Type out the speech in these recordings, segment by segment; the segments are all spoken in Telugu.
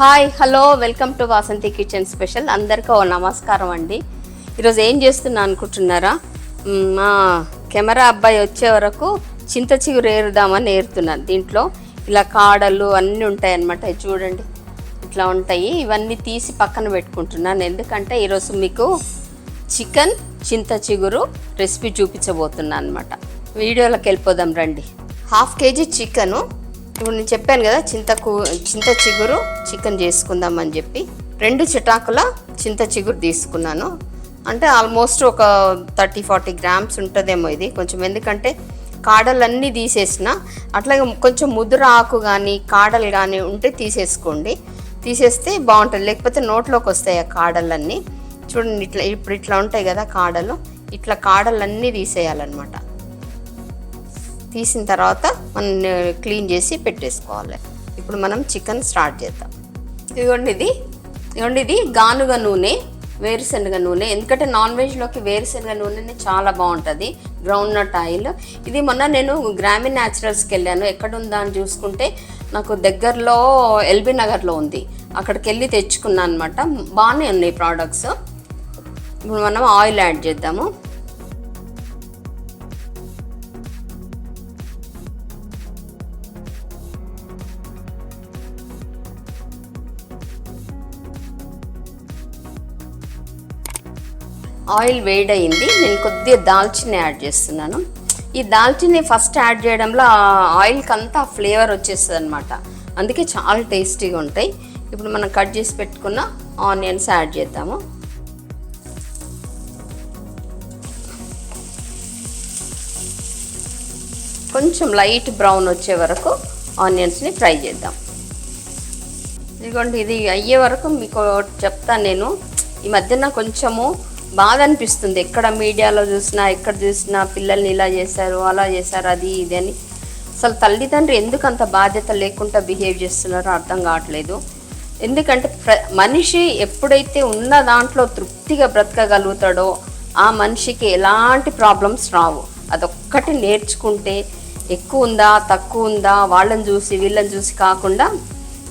Hi hello welcome to Vasanthi kitchen special. అందరికీ ఓ నమస్కారం అండి. ఈరోజు ఏం చేస్తున్నా అనుకుంటున్నారా? మా కెమెరా అబ్బాయి వచ్చే వరకు చింత చిగురు ఏరుదామని ఏరుతున్నాను. దీంట్లో ఇలా కాడలు అన్నీ ఉంటాయి అన్నమాట చూడండి. ఇట్లా ఉంటాయి. ఇవన్నీ తీసి పక్కన పెట్టుకుంటున్నాను. ఎందుకంటే ఈరోజు మీకు చికెన్ చింత చిగురు రెసిపీ చూపించబోతున్నాను అనమాట వీడియోలోకి వెళ్ళిపోదాం రండి. హాఫ్ కేజీ చికెను ఇప్పుడు నేను చెప్పాను కదా చింతకు చింత చిగురు చికెన్ చేసుకుందాం అని చెప్పి. రెండు చిటాకుల చింత చిగురు తీసుకున్నాను. అంటే ఆల్మోస్ట్ ఒక థర్టీ ఫార్టీ గ్రామ్స్ ఉంటుందేమో ఇది. కొంచెం ఎందుకంటే కాడలన్నీ తీసేసిన. అట్లాగే కొంచెం ముదురు ఆకు కానీ కాడలు కానీ ఉంటే తీసేసుకోండి. తీసేస్తే బాగుంటుంది. లేకపోతే నోట్లోకి వస్తాయి ఆ కాడలన్నీ. చూడండి ఇట్లా ఇప్పుడు ఇట్లా ఉంటాయి కదా కాడలు. ఇట్లా కాడలన్నీ తీసేయాలన్నమాట. తీసిన తర్వాత మనం క్లీన్ చేసి పెట్టేసుకోవాలి. ఇప్పుడు మనం చికెన్ స్టార్ట్ చేద్దాం. ఇదిగోండి ఇది. ఇదిగోండి ఇది. గానుగ నూనె వేరుశనగ నూనె. ఎందుకంటే నాన్ వెజ్లోకి వేరుశనగ నూనె చాలా బాగుంటుంది. గ్రౌండ్ నట్ ఆయిల్ ఇది మొన్న నేను గ్రామీణ న్యాచురల్స్కి వెళ్ళాను. ఎక్కడుందా అని చూసుకుంటే నాకు దగ్గరలో ఎల్బీ నగర్లో ఉంది. అక్కడికి వెళ్ళి తెచ్చుకున్నాను అనమాట బాగానే ఉన్నాయి ప్రోడక్ట్స్ ఇప్పుడు మనం ఆయిల్ యాడ్ చేద్దాము. ఆయిల్ వేడయింది. నేను కొద్దిగా దాల్చిని యాడ్ చేస్తున్నాను. ఈ దాల్చిని ఫస్ట్ యాడ్ చేయడంలో ఆ ఆయిల్కి అంతా ఫ్లేవర్ వచ్చేస్తుంది అనమాట అందుకే చాలా టేస్టీగా ఉంటాయి. ఇప్పుడు మనం కట్ చేసి పెట్టుకున్న ఆనియన్స్ యాడ్ చేద్దాము. కొంచెం లైట్ బ్రౌన్ వచ్చే వరకు ఆనియన్స్ని ఫ్రై చేద్దాం. ఇదిగోండి ఇది అయ్యే వరకు మీకు చెప్తాను నేను. ఈ మధ్యన కొంచెము బాధ అనిపిస్తుంది ఎక్కడ మీడియాలో చూసినా ఎక్కడ చూసినా పిల్లల్ని ఇలా చేశారు అలా చేశారు అది ఇది అని. అసలు తల్లిదండ్రులు ఎందుకు అంత బాధ్యత లేకుండా బిహేవ్ చేస్తున్నారో అర్థం కావట్లేదు. ఎందుకంటే ప్ర మనిషి ఎప్పుడైతే ఉన్న దాంట్లో తృప్తిగా బ్రతకగలుగుతాడో ఆ మనిషికి ఎలాంటి ప్రాబ్లమ్స్ రావు. అదొక్కటి నేర్చుకుంటే ఎక్కువ ఉందా తక్కువ ఉందా వాళ్ళని చూసి వీళ్ళని చూసి కాకుండా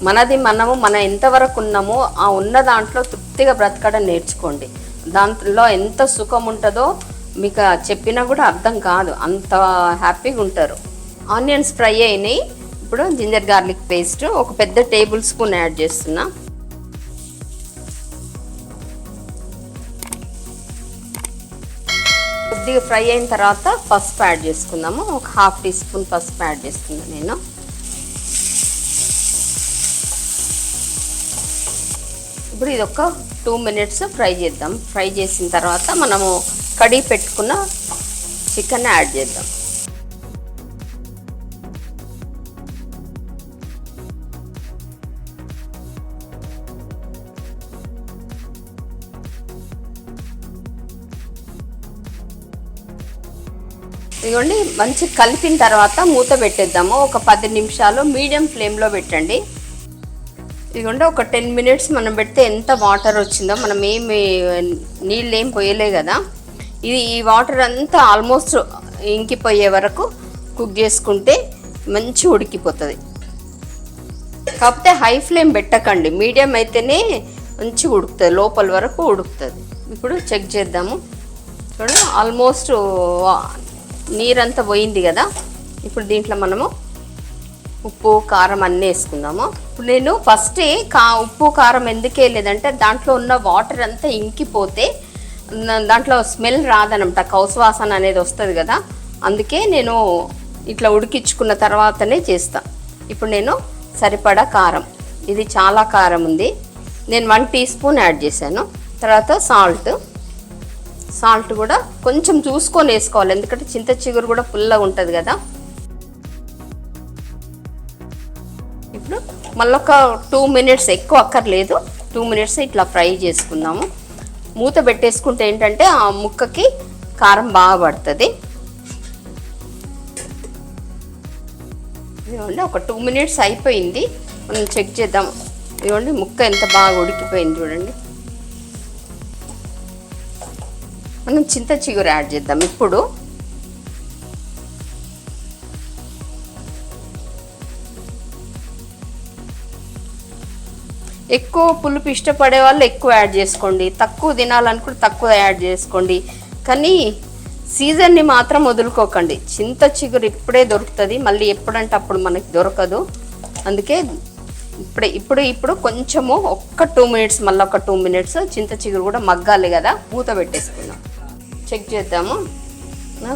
మనది మనము మన ఎంతవరకు ఉన్నామో ఆ ఉన్న దాంట్లో తృప్తిగా బ్రతకడం నేర్చుకోండి. దాంట్లో ఎంత సుఖం ఉంటుందో మీకు చెప్పినా కూడా అర్థం కాదు. అంత హ్యాపీగా ఉంటారు. ఆనియన్స్ ఫ్రై అయినాయి. ఇప్పుడు జింజర్ గార్లిక్ పేస్ట్ ఒక పెద్ద టేబుల్ స్పూన్ యాడ్ చేస్తున్నా. కొద్దిగా ఫ్రై అయిన తర్వాత పసుపు యాడ్ చేసుకుందాము. ఒక హాఫ్ టీ స్పూన్ పసుపు యాడ్ చేస్తున్నాను నేను. ఇప్పుడు ఇది ఒక టూ మినిట్స్ ఫ్రై చేద్దాం. ఫ్రై చేసిన తర్వాత మనము కడిగి పెట్టుకున్న చికెన్ యాడ్ చేద్దాం. ఇదిగోండి మంచి కలిపిన తర్వాత మూత పెట్టేద్దాము. ఒక పది నిమిషాలు మీడియం ఫ్లేమ్లో పెట్టండి. ఇదిగోండి ఒక టెన్ మినిట్స్ మనం పెడితే ఎంత వాటర్ వచ్చిందో మనం ఏమి నీళ్ళు ఏం పోయలే కదా. ఇది ఈ వాటర్ అంతా ఆల్మోస్ట్ ఇంకిపోయే వరకు కుక్ చేసుకుంటే మంచి ఉడికిపోతుంది. కాకపోతే హై ఫ్లేమ్ పెట్టకండి మీడియం అయితేనే మంచి ఉడుకుతుంది లోపల వరకు ఉడుకుతుంది. ఇప్పుడు చెక్ చేద్దాము. చూడండి ఆల్మోస్ట్ నీరంతా పోయింది కదా. ఇప్పుడు దీంట్లో మనము ఉప్పు కారం అన్నీ వేసుకుందాము. ఇప్పుడు నేను ఫస్టే కా ఉప్పు కారం ఎందుకు వేయలేదంటే దాంట్లో ఉన్న వాటర్ అంతా ఇంకిపోతే దాంట్లో స్మెల్ రాదనమాట. కౌసువాసన అనేది వస్తుంది కదా. అందుకే నేను ఇట్లా ఉడికించుకున్న తర్వాతనే చేస్తా. ఇప్పుడు నేను సరిపడా కారం. ఇది చాలా కారం ఉంది. నేను వన్ టీ స్పూన్ యాడ్ చేశాను. తర్వాత సాల్ట్ సాల్ట్ కూడా కొంచెం చూసుకొని వేసుకోవాలి. ఎందుకంటే చింత చిగురు కూడా పుల్లగా ఉంటుంది కదా. మళ్ళొక టూ మినిట్స్ ఎక్కువ అక్కర్లేదు. టూ మినిట్స్ ఇట్లా ఫ్రై చేసుకుందాము. మూత పెట్టేసుకుంటే ఏంటంటే ఆ ముక్కకి కారం బాగా పడుతుంది. ఇదిగోండి ఒక టూ మినిట్స్ అయిపోయింది. మనం చెక్ చేద్దాం. ఇదిగోండి ముక్క ఎంత బాగా ఉడికిపోయింది చూడండి. మనం చింత చిగురు యాడ్ చేద్దాం. ఇప్పుడు ఎక్కువ పులుపు ఇష్టపడే వాళ్ళు ఎక్కువ యాడ్ చేసుకోండి. తక్కువ తినాలనుకుంటే తక్కువ యాడ్ చేసుకోండి. కానీ సీజన్ని మాత్రం వదులుకోకండి. చింత చిగురు ఇప్పుడే దొరుకుతుంది. మళ్ళీ ఎప్పుడంటే అప్పుడు మనకి దొరకదు. అందుకే ఇప్పుడే ఇప్పుడు ఇప్పుడు కొంచెము ఒక్క టూ మినిట్స్ మళ్ళీ ఒక టూ మినిట్స్ చింత చిగురు కూడా మగ్గాలి కదా. మూత పెట్టేసుకుందాం. చెక్ చేద్దాము.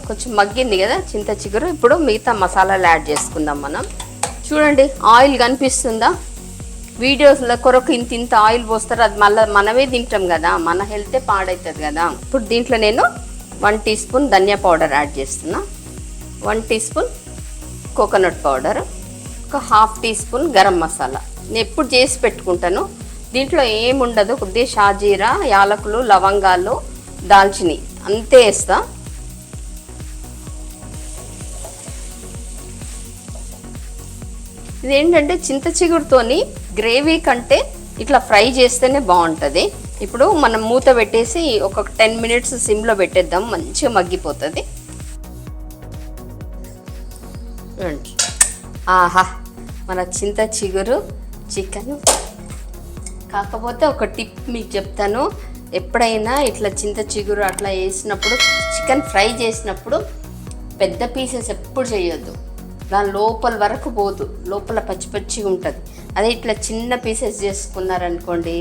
కొంచెం మగ్గింది కదా చింత చిగురు. ఇప్పుడు మిగతా మసాలాలు యాడ్ చేసుకుందాం మనం. చూడండి ఆయిల్ కనిపిస్తుందా? వీడియోస్లో కొరకు ఇంత ఇంత ఆయిల్ పోస్తారు అది మళ్ళీ మనమే తింటాం కదా మన హెల్తే పాడవుతుంది కదా. ఇప్పుడు దీంట్లో నేను వన్ టీ స్పూన్ ధనియా పౌడర్ యాడ్ చేస్తున్నా. One teaspoon coconut powder ఒక half teaspoon garam masala. నేను ఎప్పుడు చేసి పెట్టుకుంటాను. దీంట్లో ఏముండదు కొద్దిగా షాజీరా యాలకులు లవంగాలు దాల్చిని అంతే వేస్తా. ఇదేంటంటే చింత చిగురుతోని గ్రేవీ కంటే ఇట్లా ఫ్రై చేస్తేనే బాగుంటుంది. ఇప్పుడు మనం మూత పెట్టేసి ఒక టెన్ మినిట్స్ సిమ్లో పెట్టేద్దాం మంచిగా మగ్గిపోతుంది. ఆహా మన చింత చిగురు చికెన్. కాకపోతే ఒక టిప్ మీకు చెప్తాను. ఎప్పుడైనా ఇట్లా చింత చిగురు అట్లా వేసినప్పుడు చికెన్ ఫ్రై చేసినప్పుడు పెద్ద పీసెస్ ఎప్పుడు చేయొద్దు. దాని లోపల వరకు పోదు. లోపల పచ్చి పచ్చిగా ఉంటుంది. అదే ఇట్లా చిన్న పీసెస్ చేసుకున్నారనుకోండి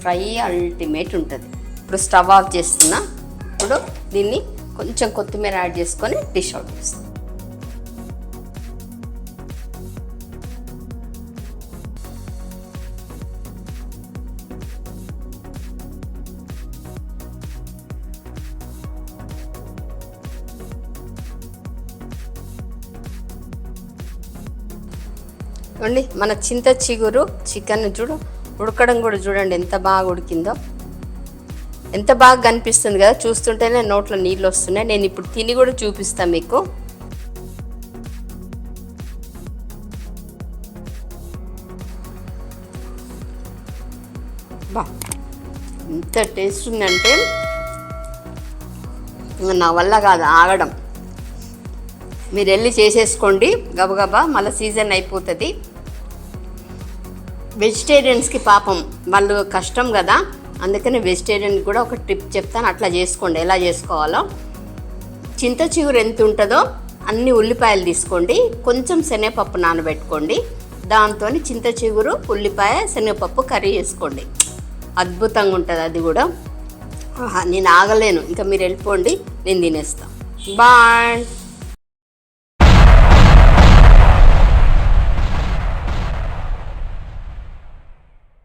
ఫ్రై అల్టిమేట్ ఉంటుంది. ఇప్పుడు స్టవ్ ఆఫ్ చేస్తున్నా ఇప్పుడు దీన్ని కొంచెం కొత్తిమీర యాడ్ చేసుకొని డిష్ అవుట్ చేస్తాం చూడండి మన చింత చిగురు చికెన్ చూడు ఉడకడం కూడా చూడండి ఎంత బాగా ఉడికిందో. ఎంత బాగా కనిపిస్తుంది కదా చూస్తుంటేనే నోట్లో నీళ్ళు వస్తున్నాయి. నేను ఇప్పుడు తిని కూడా చూపిస్తాను మీకు. బా ఎంత టేస్ట్ ఉందంటే నా వల్ల కాదు ఆగడం. మీరు వెళ్ళి చేసేసుకోండి. గబగబా మళ్ళీ సీజన్ అయిపోతుంది. వెజిటేరియన్స్కి పాపం. వాళ్ళు కష్టం కదా. అందుకని వెజిటేరియన్ కూడా ఒక టిప్ చెప్తాను. అట్లా చేసుకోండి. ఎలా చేసుకోవాలో. చింత చిగురు ఎంత ఉంటుందో అన్ని ఉల్లిపాయలు తీసుకోండి. కొంచెం శనగపప్పు నానబెట్టుకోండి. దాంతో చింత చిగురు ఉల్లిపాయ శనగపప్పు కర్రీ చేసుకోండి. అద్భుతంగా ఉంటుంది అది కూడా. ఆహా, నేను ఆగలేను. ఇంకా మీరు వెళ్ళిపోండి. నేను తినేస్తాను బాయ్.